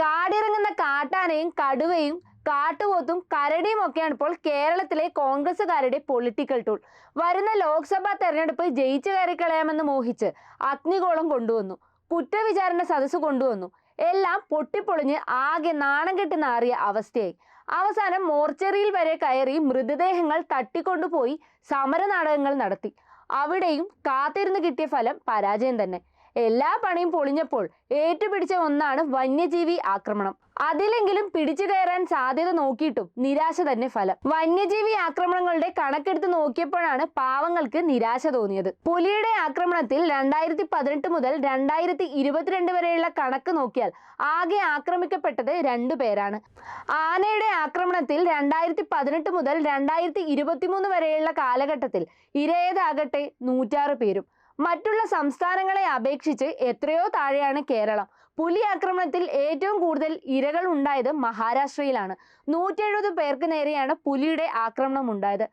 കാടിറങ്ങുന്ന കാട്ടാനയും കടുവയും കാട്ടുപോത്തും കരടിയും ഒക്കെയാണ് ഇപ്പോൾ കേരളത്തിലെ കോൺഗ്രസുകാരുടെ പൊളിറ്റിക്കൽ ടൂൾ വരുന്ന ലോക്സഭാ തെരഞ്ഞെടുപ്പ് ജയിച്ചു കയറി കളയാമെന്ന് മോഹിച്ച് അഗ്നികോളം കൊണ്ടുവന്നു. കുറ്റവിചാരണ സദസ്സ് കൊണ്ടുവന്നു. എല്ലാം പൊട്ടിപ്പൊളിഞ്ഞ് ആകെ നാണം കെട്ടി നാറിയ അവസ്ഥയായി. അവസാനം മോർച്ചറിയിൽ വരെ കയറി മൃതദേഹങ്ങൾ തട്ടിക്കൊണ്ടുപോയി സമരനാടകങ്ങൾ നടത്തി. അവിടെയും കാത്തിരുന്ന് കിട്ടിയ ഫലം പരാജയം തന്നെ. എല്ലാ പണിയും പൊളിഞ്ഞപ്പോൾ ഏറ്റുപിടിച്ച ഒന്നാണ് വന്യജീവി ആക്രമണം. അതിലെങ്കിലും പിടിച്ചു കയറാൻ സാധ്യത നോക്കിയിട്ടും നിരാശ തന്നെ ഫലം. വന്യജീവി ആക്രമണങ്ങളുടെ കണക്കെടുത്ത് നോക്കിയപ്പോഴാണ് പാവങ്ങൾക്ക് നിരാശ തോന്നിയത്. പുലിയുടെ ആക്രമണത്തിൽ രണ്ടായിരത്തി പതിനെട്ട് മുതൽ രണ്ടായിരത്തി ഇരുപത്തിരണ്ട് വരെയുള്ള കണക്ക് നോക്കിയാൽ ആകെ ആക്രമിക്കപ്പെട്ടത് രണ്ടു പേരാണ്. ആനയുടെ ആക്രമണത്തിൽ രണ്ടായിരത്തി പതിനെട്ട് മുതൽ രണ്ടായിരത്തി ഇരുപത്തിമൂന്ന് വരെയുള്ള കാലഘട്ടത്തിൽ ഇരയതാകട്ടെ നൂറ്റാറ് പേരും. മറ്റുള്ള സംസ്ഥാനങ്ങളെ അപേക്ഷിച്ച് എത്രയോ താഴെയാണ് കേരളം. പുലി ആക്രമണത്തിൽ ഏറ്റവും കൂടുതൽ ഇരകൾ ഉണ്ടായത് മഹാരാഷ്ട്രയിലാണ്. നൂറ്റി എഴുപത് പേർക്ക് നേരെയാണ് പുലിയുടെ ആക്രമണം ഉണ്ടായത്.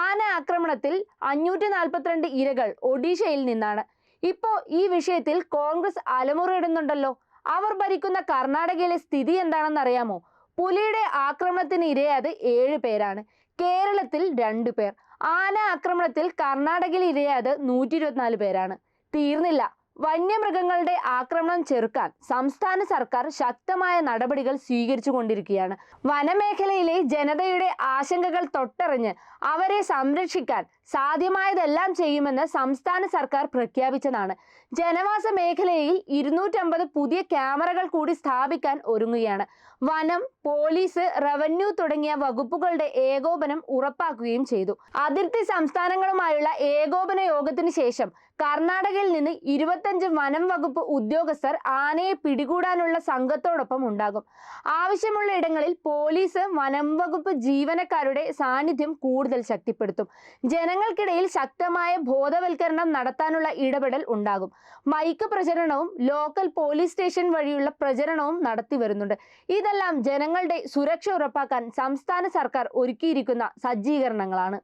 ആന ആക്രമണത്തിൽ അഞ്ഞൂറ്റി നാൽപ്പത്തിരണ്ട് ഇരകൾ ഒഡീഷയിൽ നിന്നാണ്. ഇപ്പോ ഈ വിഷയത്തിൽ കോൺഗ്രസ് അലമുറയിടുന്നുണ്ടല്ലോ. അവർ ഭരിക്കുന്ന കർണാടകയിലെ സ്ഥിതി എന്താണെന്ന് അറിയാമോ പുലിയുടെ ആക്രമണത്തിന് ഇരയായത് ഏഴ് പേരാണ്. കേരളത്തിൽ രണ്ടു പേർ. ആന ആക്രമണത്തിൽ കർണാടകയിൽ ഇരയായത് നൂറ്റി ഇരുപത്തിനാല് പേരാണ്. തീർന്നില്ല. വന്യമൃഗങ്ങളുടെ ആക്രമണം ചെറുക്കാൻ സംസ്ഥാന സർക്കാർ ശക്തമായ നടപടികൾ സ്വീകരിച്ചു കൊണ്ടിരിക്കുകയാണ്. വനമേഖലയിലെ ജനതയുടെ ആശങ്കകൾ തൊട്ടറിഞ്ഞ് അവരെ സംരക്ഷിക്കാൻ സാധ്യമായതെല്ലാം ചെയ്യുമെന്ന് സംസ്ഥാന സർക്കാർ പ്രഖ്യാപിച്ചതാണ്. ജനവാസ മേഖലയിൽ ഇരുന്നൂറ്റമ്പത് പുതിയ ക്യാമറകൾ കൂടി സ്ഥാപിക്കാൻ ഒരുങ്ങുകയാണ്. വനം പോലീസ് റവന്യൂ തുടങ്ങിയ വകുപ്പുകളുടെ ഏകോപനം ഉറപ്പാക്കുകയും ചെയ്തു. അതിർത്തി സംസ്ഥാനങ്ങളുമായുള്ള ഏകോപന യോഗത്തിന് ശേഷം കർണാടകയിൽ നിന്ന് ഇരുപത്തഞ്ച് വനം വകുപ്പ് ഉദ്യോഗസ്ഥർ ആനയെ പിടികൂടാനുള്ള സംഘത്തോടൊപ്പം ഉണ്ടാകും. ആവശ്യമുള്ള ഇടങ്ങളിൽ പോലീസ് വനം വകുപ്പ് ജീവനക്കാരുടെ സാന്നിധ്യം കൂടുതൽ ശക്തിപ്പെടുത്തും. ജനങ്ങൾക്കിടയിൽ ശക്തമായ ബോധവൽക്കരണം നടത്താനുള്ള ഇടപെടൽ ഉണ്ടാകും. മൈക്ക് പ്രചരണവും ലോക്കൽ പോലീസ് സ്റ്റേഷൻ വഴിയുള്ള പ്രചരണവും നടത്തി വരുന്നുണ്ട്. ഇതെല്ലാം ജനങ്ങളുടെ സുരക്ഷ ഉറപ്പാക്കാൻ സംസ്ഥാന സർക്കാർ ഒരുക്കിയിരിക്കുന്ന സജ്ജീകരണങ്ങളാണ്.